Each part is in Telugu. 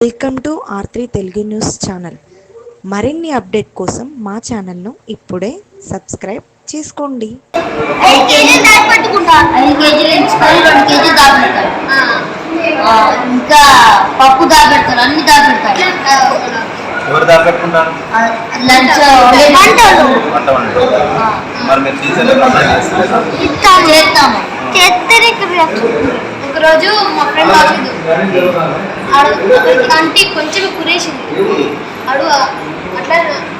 Welcome to R three Telugu news channel. మరిన్ని అప్డేట్ కోసం మా ఛానల్ను ఇప్పుడే సబ్స్క్రైబ్ చేసుకోండి. ఇంకా పప్పు దాపెడతారు అన్ని ఎవరు దాపెట్టుకుంటారు లంచ్ మరి మీరు ఒకరోజు మా ఫ్రెండ్ ఆడు అంటే కొంచెం కురేసింది ఆడు అట్లా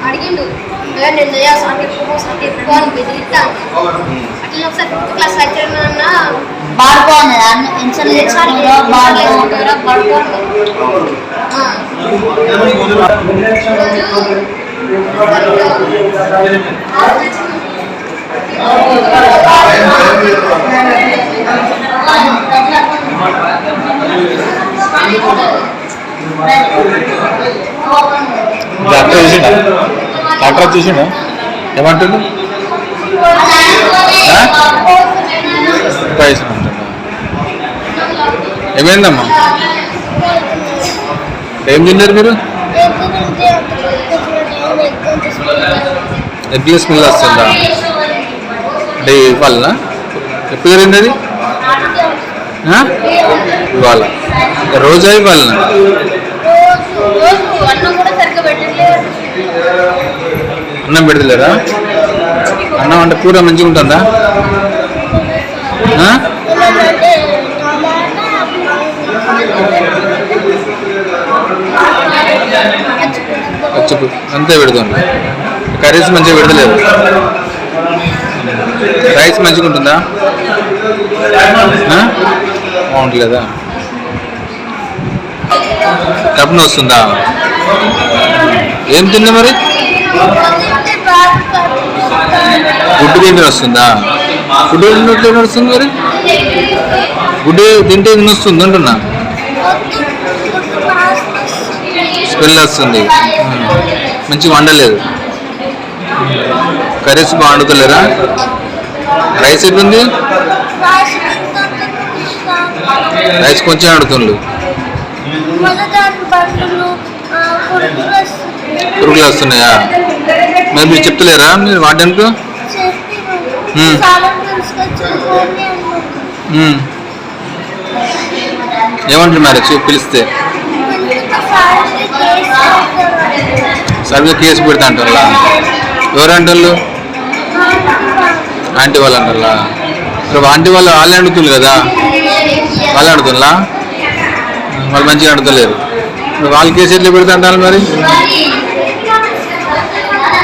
అడిగిండు. "అయ్యా, నేను చేయ సాకి ఎక్కువ సాకి ఎక్కువ అని. బెదిరిస్తాను అట్లా ఒకసారి ఫిఫ్త్ క్లాస్ లెక్చర్ అన్న డాక్టర్ చూసిండా? ఏమంటుంది ఏమైందమ్మా? ఏం తిన్నారు మీరు? ఎగ్ల స్మెల్ వస్తుందా? అంటే ఇవాళ ఎప్పుడు జరిగింది అది? ఇవాళ రోజా ఇవాళ అన్నం కూడా సరిగ్గా పెట్టట్లేదు అన్నం పెడతలేరా? అన్నం అంటే కూర మంచిగా ఉంటుందా? ఆ? అంతే పెడుతుంది. కర్రీస్ మంచిగా పెడతలేదు రైస్ మంచిగా ఉంటుందా? బాగుంటలేదా? కప్పున వస్తుందా ఏం తిన్నా మరి? గుడ్డు తింటే వస్తుందా? గుడ్డు తిన్నట్లు ఏం వస్తుంది మరి? గుడ్డు తింటే తిని వస్తుంది అంటున్నా. స్మెల్ వస్తుంది. మంచిగా వండలేదు. కర్రీస్ బాగా వండుకోలేరా రైస్ ఎట్లుంది? రైస్ కొంచెం ఆడుతుండ్రు పురుగులు వస్తున్నాయా? మరి మీరు చెప్తలేరా? మీరు వాడడానికి. ఏమంటారు మరి చూ పిలిస్తే. సర్వే కేసు పెడతా అంటారా ఎవరు అంటారు? ఆంటీ వాళ్ళు అంటారా? ఇప్పుడు ఆంటీ వాళ్ళు వాళ్ళే అడుగుతుంది కదా. వాళ్ళు అడుగుతుందా వాళ్ళు మంచిగా అడుగుతలేరు. వాళ్ళు కేసు ఎట్లా పెడతా అంటారు మరి?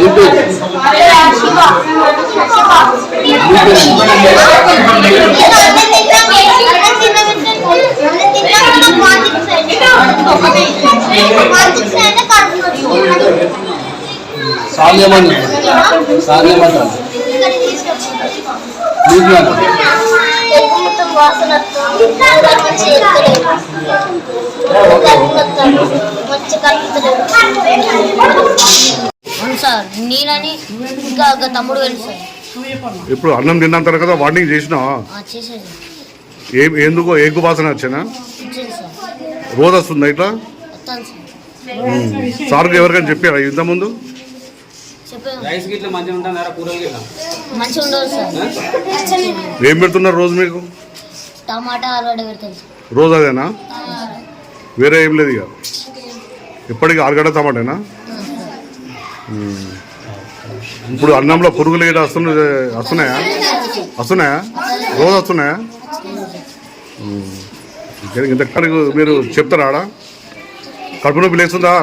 ఎక్కువలా సాధ్యమని సాధ్యమంటారు వాసన సార్ నేనని ఇంకా ఒక తమ్ముడు వెళ్ళి సార్ ఇప్పుడు అన్నం తిన్నంత కదా వార్నింగ్ చేసినా? ఆ, చేసేది ఏం ఎందుకో ఎగ్గు వాసన వచ్చానా? రోజు వస్తుందా ఇట్లా? సార్ సార్కి ఎవరికైనా చెప్పారా ఇంతకుముందు? చెప్పాను రైస్ గిట్ల మంచిగా ఉంటుందా? కూరలు గిట్ల? మంచిగా ఉండదు సార్. ఏం పెడుతున్నారు రోజు మీకు? టమాటా ఆలుగడ్డ పెడతాను రోజు అదేనా వేరే ఏం లేదు ఇక. ఎప్పటికీ ఆరుగడ్డ టమాటేనా? ఇప్పుడు అన్నంలో పురుగులు గిట్ట వస్తున్న వస్తున్నాయా? వస్తున్నాయా? రోజు వస్తున్నాయా? ఇంతకాడికి మీరు చెప్తారా ఆడ? కడుపు నొప్పి లేస్తుందా?